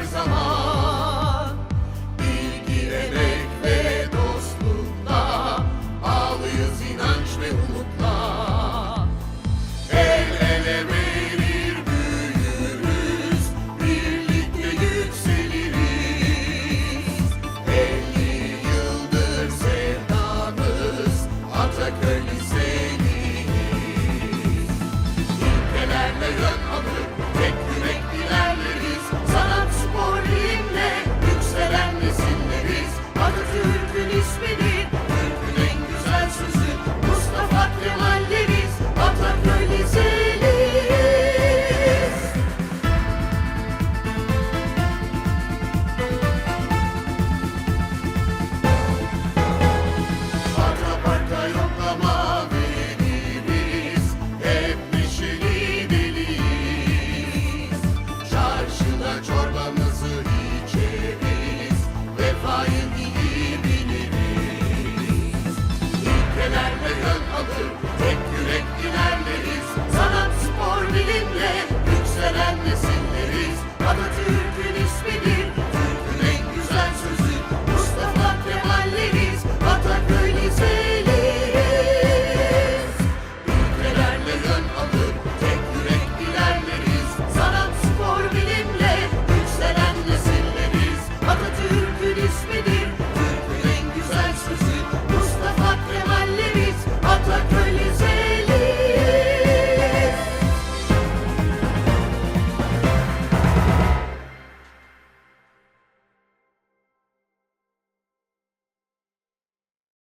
her zaman. Bilgi, emek ve dostlukla Ağlıyız inanç ve umutla. El ele verir büyürüz Birlikte yükseliriz. Elli yıldır sevdamız Ataköy Liseliyiz İlkelerle yönlendiririz yön alır Tek yürek ilerleriz Sanat, spor, bilimle Yükselen nesilleriz. Atatürk